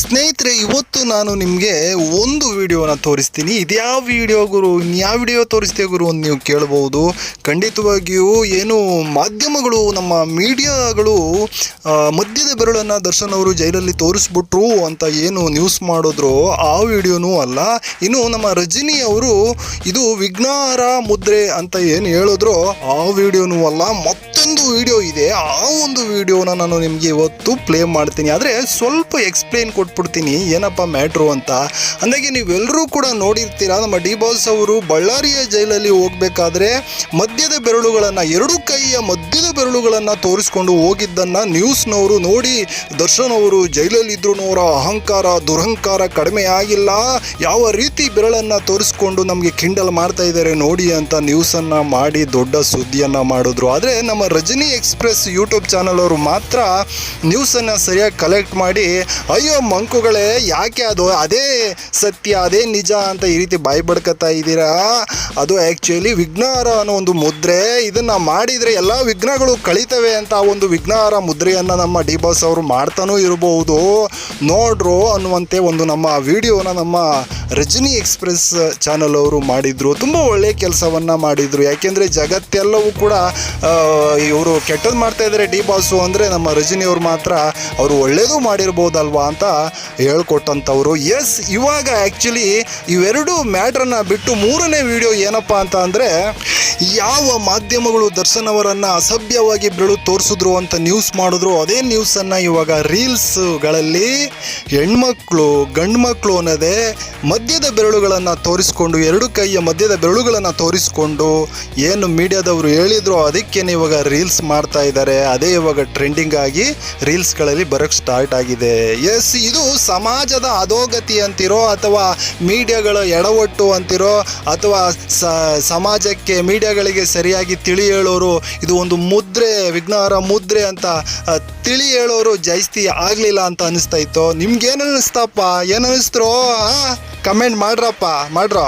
ಸ್ನೇಹಿತರೆ, ಇವತ್ತು ನಾನು ನಿಮಗೆ ಒಂದು ವಿಡಿಯೋನ ತೋರಿಸ್ತೀನಿ. ಇದ್ಯಾವ ವಿಡಿಯೋ ಗುರು? ಯಾವ ವಿಡಿಯೋ ತೋರಿಸ್ತೀಯ ಗುರು ಅಂತ ನೀವು ಕೇಳಬಹುದು. ಖಂಡಿತವಾಗಿಯೂ ಏನು ಮಾಧ್ಯಮಗಳು, ನಮ್ಮ ಮೀಡಿಯಾಗಳು ಮಧ್ಯದ ಬೆರಳನ್ನು ದರ್ಶನ್ ಅವರು ಜೈಲಲ್ಲಿ ತೋರಿಸ್ಬಿಟ್ರು ಅಂತ ಏನು ನ್ಯೂಸ್ ಮಾಡಿದ್ರು, ಆ ವಿಡಿಯೋನೂ ಅಲ್ಲ. ಇನ್ನು ನಮ್ಮ ರಜನಿ ಅವರು, ಇದು ವಿಘ್ನಾರ ಮುದ್ರೆ ಅಂತ ಏನು ಹೇಳಿದ್ರು, ಆ ವಿಡಿಯೋನೂ ಅಲ್ಲ. ಮತ್ತೊಂದು ವಿಡಿಯೋ ಇದೆ. ಆ ಒಂದು ವಿಡಿಯೋನ ನಾನು ನಿಮಗೆ ಇವತ್ತು ಪ್ಲೇ ಮಾಡ್ತೀನಿ. ಆದರೆ ಸ್ವಲ್ಪ ಎಕ್ಸ್ಪ್ಲೇನ್ ಕೊಟ್ಬಿಡ್ತೀನಿ, ಏನಪ್ಪ ಮ್ಯಾಟ್ರು ಅಂತ. ಅಂದಾಗೆ ನೀವೆಲ್ಲರೂ ಕೂಡ ನೋಡಿರ್ತೀರಾ, ನಮ್ಮ ಡಿ ಬಾಸ್ ಅವರು ಬಳ್ಳಾರಿಯ ಜೈಲಲ್ಲಿ ಹೋಗ್ಬೇಕಾದ್ರೆ ಮಧ್ಯದ ಬೆರಳುಗಳನ್ನು ಎರಡು ಕೈಯ ಮಧ್ಯದ ಬೆರಳುಗಳನ್ನು ತೋರಿಸ್ಕೊಂಡು ಹೋಗಿದ್ದನ್ನು ನ್ಯೂಸ್ನವರು ನೋಡಿ ದರ್ಶನ್ ಅವರು ಜೈಲಲ್ಲಿದ್ರು ಅವರ ಅಹಂಕಾರ, ದುರಹಂಕಾರ ಕಡಿಮೆ ಆಗಿಲ್ಲ. ಯಾವ ರೀತಿ ಬೆರಳನ್ನು ತೋರಿಸ್ಕೊಂಡು ನಮಗೆ ಕಿಂಡಲ್ ಮಾಡ್ತಾ ಇದ್ದಾರೆ ನೋಡಿ ಅಂತ ನ್ಯೂಸನ್ನು ಮಾಡಿ ದೊಡ್ಡ ಸುದ್ದಿಯನ್ನು ಮಾಡಿದ್ರು. ಆದರೆ ನಮ್ಮ ರಜನಿ ಎಕ್ಸ್ಪ್ರೆಸ್ ಯೂಟ್ಯೂಬ್ ಚಾನಲ್ ಅವರು ಮಾತ್ರ ನ್ಯೂಸನ್ನು ಸರಿಯಾಗಿ ಕಲೆಕ್ಟ್ ಮಾಡಿ, ಅಯ್ಯೋ ಮಂಕುಗಳೇ, ಯಾಕೆ ಅದು ಅದೇ ಸತ್ಯ, ಅದೇ ನಿಜ ಅಂತ ಈ ರೀತಿ ಬಾಯಿ ಬಡ್ಕತಾ ಇದ್ದೀರಾ? ಅದು ಆ್ಯಕ್ಚುಲಿ ವಿಘ್ನಾರ ಅನ್ನೋ ಒಂದು ಮುದ್ರೆ. ಇದನ್ನು ಮಾಡಿದರೆ ಎಲ್ಲ ವಿಘ್ನಗಳು ಕಳೀತವೆ ಅಂತ ಒಂದು ವಿಘ್ನಹಾರ ಮುದ್ರೆಯನ್ನು ನಮ್ಮ ಡಿ ಬಾಸ್ ಅವರು ಮಾಡ್ತಾನೂ ಇರಬಹುದು ನೋಡ್ರು ಅನ್ನುವಂತೆ ಒಂದು ನಮ್ಮ ವಿಡಿಯೋನ ನಮ್ಮ ರಜನಿ ಎಕ್ಸ್ಪ್ರೆಸ್ ಚಾನಲ್ ಅವರು ಮಾಡಿದರು. ತುಂಬ ಒಳ್ಳೆಯ ಕೆಲಸವನ್ನು ಮಾಡಿದರು. ಯಾಕೆಂದರೆ ಜಗತ್ತೆಲ್ಲವೂ ಕೂಡ ಇವರು ಕೆಟ್ಟದ್ದು ಮಾಡ್ತಾ ಇದ್ದಾರೆ ಡಿ ಬಾಸು ಅಂದರೆ ನಮ್ಮ ರಜನಿ ಅವ್ರು ಮಾತ್ರ ಅವರು ಒಳ್ಳೇದು ಮಾಡಿರ್ಬೋದಲ್ವಾ ಅಂತ ಹೇಳ್ಕೊಟ್ಟಂಥವ್ರು ಎಸ್ ಇವಾಗ ಆ್ಯಕ್ಚುಲಿ ಇವೆರಡು ಮ್ಯಾಟ್ರನ್ನ ಬಿಟ್ಟು ಮೂರನೇ ವಿಡಿಯೋ ಏನಪ್ಪ ಅಂತ ಅಂದರೆ, ಯಾವ ಮಾಧ್ಯಮಗಳು ದರ್ಶನ್ ಅವರನ್ನು ಅಸಭ್ಯವಾಗಿ ಬೆಳು ತೋರಿಸಿದ್ರು ಅಂತ ನ್ಯೂಸ್ ಮಾಡಿದ್ರು. ಅದೇ ನ್ಯೂಸನ್ನು ಇವಾಗ ರೀಲ್ಸ್ಗಳಲ್ಲಿ ಹೆಣ್ಮಕ್ಳು ಗಂಡು ಮಕ್ಕಳು ಅನ್ನೋದೇ ಮಧ್ಯದ ಬೆರಳುಗಳನ್ನು ತೋರಿಸ್ಕೊಂಡು, ಎರಡು ಕೈಯ ಮಧ್ಯದ ಬೆರಳುಗಳನ್ನು ತೋರಿಸ್ಕೊಂಡು ಏನು ಮೀಡಿಯಾದವರು ಹೇಳಿದ್ರು ಅದಕ್ಕೇನೆ ಇವಾಗ ರೀಲ್ಸ್ ಮಾಡ್ತಾ ಇದ್ದಾರೆ. ಅದೇ ಇವಾಗ ಟ್ರೆಂಡಿಂಗ್ ಆಗಿ ರೀಲ್ಸ್ಗಳಲ್ಲಿ ಬರೋಕ್ಕೆ ಸ್ಟಾರ್ಟ್ ಆಗಿದೆ. ಎಸ್ ಇದು ಸಮಾಜದ ಅಧೋಗತಿ ಅಂತಿರೋ ಅಥವಾ ಮೀಡಿಯಾಗಳ ಎಡವಟ್ಟು ಅಂತಿರೋ ಅಥವಾ ಸಮಾಜಕ್ಕೆ ಮೀಡಿಯಾಗಳಿಗೆ ಸರಿಯಾಗಿ ತಿಳಿ ಹೇಳೋರು, ಇದು ಒಂದು ಮುದ್ರೆ ವಿಘ್ನಹರ ಮುದ್ರೆ ಅಂತ ತಿಳಿ ಹೇಳೋರು ಜಾಸ್ತಿ ಆಗಲಿಲ್ಲ ಅಂತ ಅನಿಸ್ತಾ ಇತ್ತು. ನಿಮ್ಗೇನು ಅನ್ನಿಸ್ತಪ್ಪ ಏನು ಅನ್ನಿಸ್ತರೋ ಕಮೆಂಟ್ ಮಾಡ್ರಪ್ಪ ಮಾಡ್ರೋ